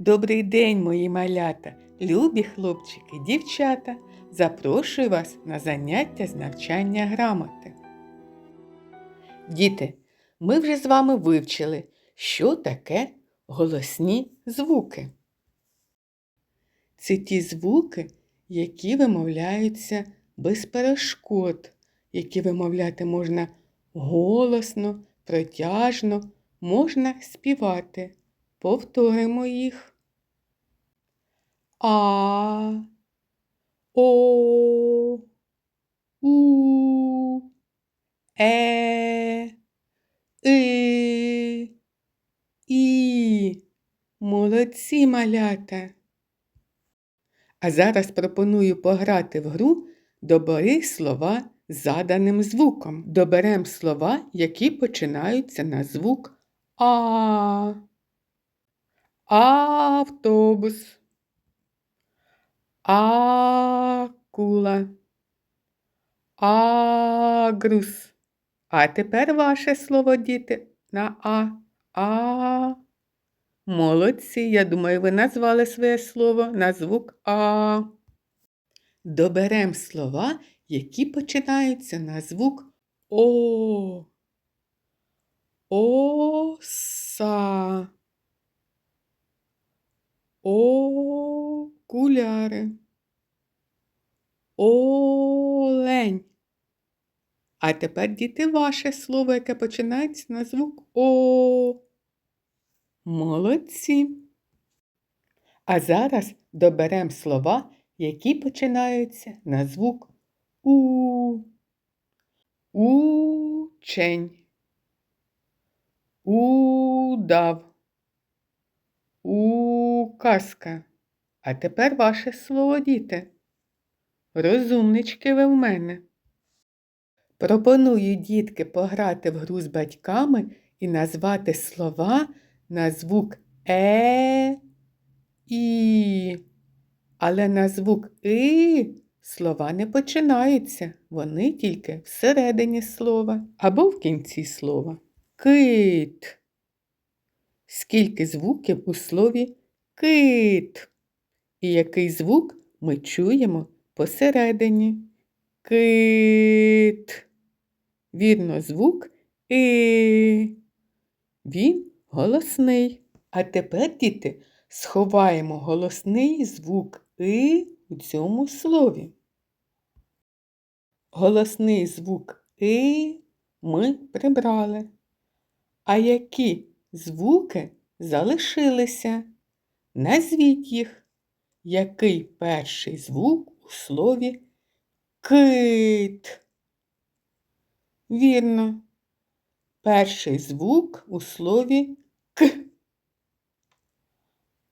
Добрий день, мої малята, любі хлопчики, дівчата. Запрошую вас на заняття з навчання грамоти. Діти, ми вже з вами вивчили, що таке голосні звуки. Це ті звуки, які вимовляються без перешкод, які вимовляти можна голосно, протяжно, можна співати. Повторимо їх. А, О, У, Е, И, І. Молодці малята. А зараз пропоную пограти в гру Добери слова заданим звуком. Доберем слова, які починаються на звук А. Автобус. Акула. Агрус. А тепер ваше слово, діти, на А. А. Молодці. Я думаю, ви назвали своє слово на звук А. Доберем слова, які починаються на звук О. Оса. Окуляри. А тепер, діти, ваше слово, яке починається на звук О. Молодці. А зараз доберемо слова, які починаються на звук У. Учень. Удав. Указка. А тепер ваше слово, діти. Розумнички ви в мене. Пропоную, дітки, пограти в гру з батьками і назвати слова на звук Е, І. Але на звук И слова не починаються. Вони тільки всередині слова або в кінці слова. Кит. Скільки звуків у слові кит? І який звук ми чуємо посередині? Кит. Вірно, звук И. Він голосний. А тепер, діти, сховаємо голосний звук И у цьому слові. Голосний звук И ми прибрали. А які звуки залишилися? Назвіть їх. Який перший звук у слові кит? Вірно. Перший звук у слові К.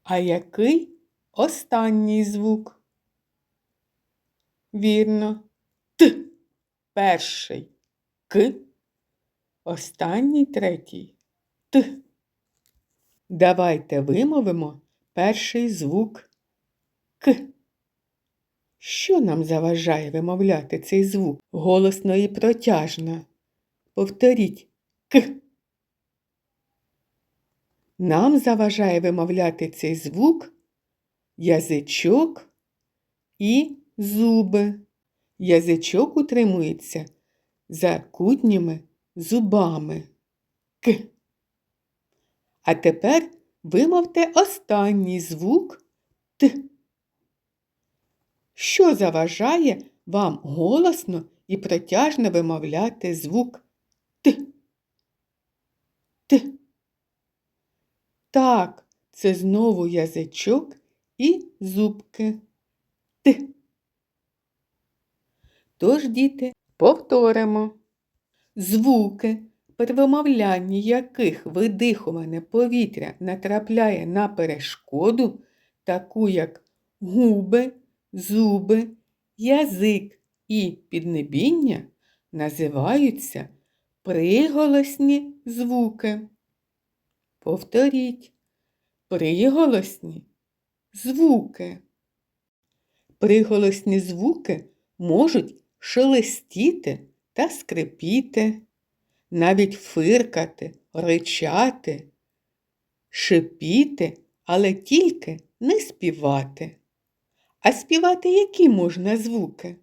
А який останній звук? Вірно. Т. Перший К. Останній третій Т. Давайте вимовимо перший звук К. Що нам заважає вимовляти цей звук голосно і протяжно? Повторіть К. Нам заважає вимовляти цей звук язичок і зуби. Язичок утримується за кутніми зубами. К. А тепер вимовте останній звук Т. Що заважає вам голосно і протяжно вимовляти звук? Т. Так, це знову язичок і зубки. Т. Тож, діти, повторимо. Звуки, при вимовлянні яких видихуване повітря натрапляє на перешкоду, таку як губи, зуби, язик і піднебіння, називаються приголосні звуки. Повторіть, приголосні звуки. Приголосні звуки можуть шелестіти та скрипіти, навіть фиркати, ричати, шипіти але тільки не співати. А співати які можна звуки?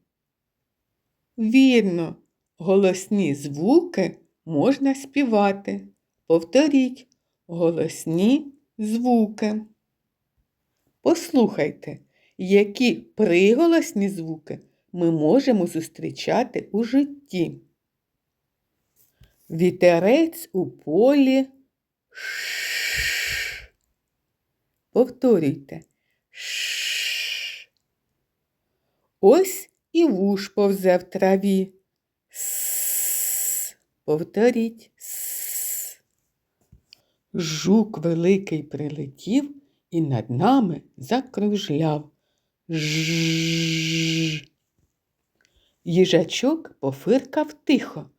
Вірно, голосні звуки можна співати. Повторіть голосні звуки. Послухайте, які приголосні звуки ми можемо зустрічати у житті. Вітерець у полі. Ш. Повторюйте. Ш. Ось і вуш повзе в траві. Повторіть. С. Жук великий прилетів і над нами закружляв. Ж. Їжачок пофиркав тихо.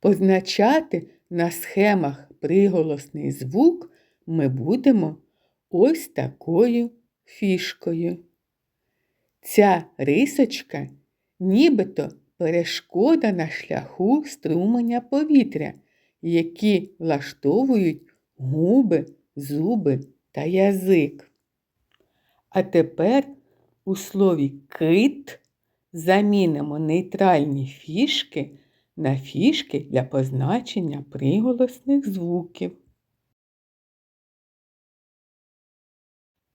Позначати на схемах приголосний звук ми будемо ось такою фішкою. Ця рисочка нібито перешкода на шляху струменя повітря, які влаштовують губи, зуби та язик. А тепер у слові кит замінимо нейтральні фішки на фішки для позначення приголосних звуків.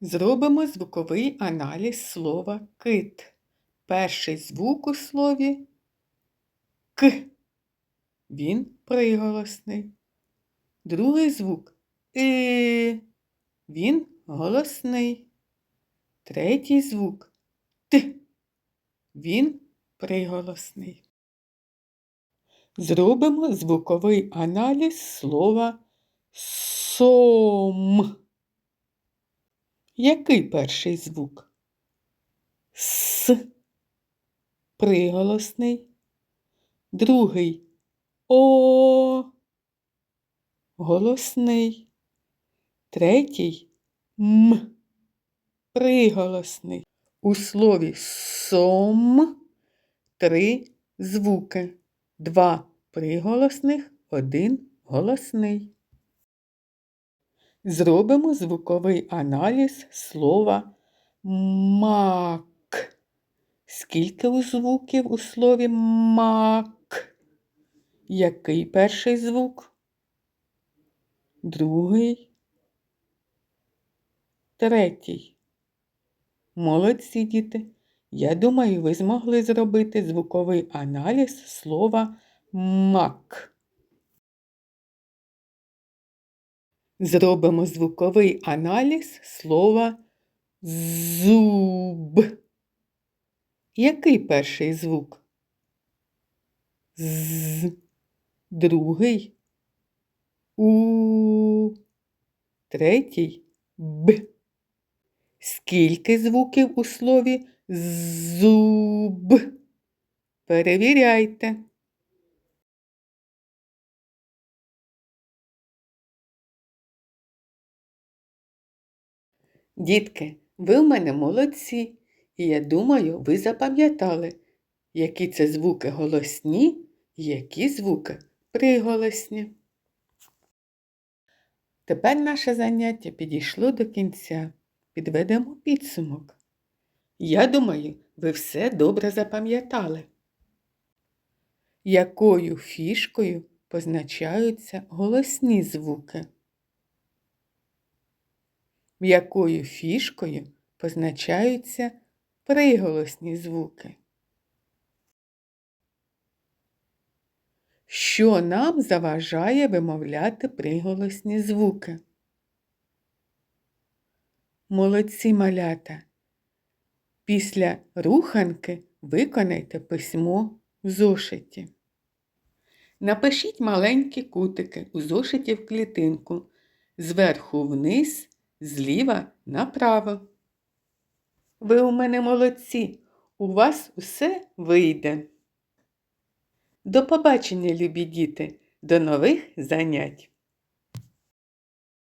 Зробимо звуковий аналіз слова кит. Перший звук у слові К. Він приголосний. Другий звук И. Він голосний. Третій звук Т. Він приголосний. Зробимо звуковий аналіз слова сом. Який перший звук? С. Приголосний. Другий О. Голосний. Третій М. Приголосний. У слові сом три звуки. Два приголосних, один голосний. Зробимо звуковий аналіз слова мак. Скільки у звуків у слові мак? Який перший звук? Другий. Третій. Молодці діти. Я думаю, ви змогли зробити звуковий аналіз слова мак. Зробимо звуковий аналіз слова зуб. Який перший звук? З. Другий. У. Третій Б. Скільки звуків у слові зуб? Перевіряйте. Дітки, ви в мене молодці, і я думаю, ви запам'ятали, які це звуки голосні які звуки приголосні. Тепер наше заняття підійшло до кінця. Підведемо підсумок. Я думаю, ви все добре запам'ятали. Якою фішкою позначаються голосні звуки? Якою фішкою позначаються приголосні звуки? Що нам заважає вимовляти приголосні звуки? Молодці малята. Після руханки виконайте письмо в зошиті. Напишіть маленькі кутики у зошиті в клітинку зверху вниз, зліва направо. Ви у мене молодці, у вас усе вийде. До побачення, любі діти, до нових занять!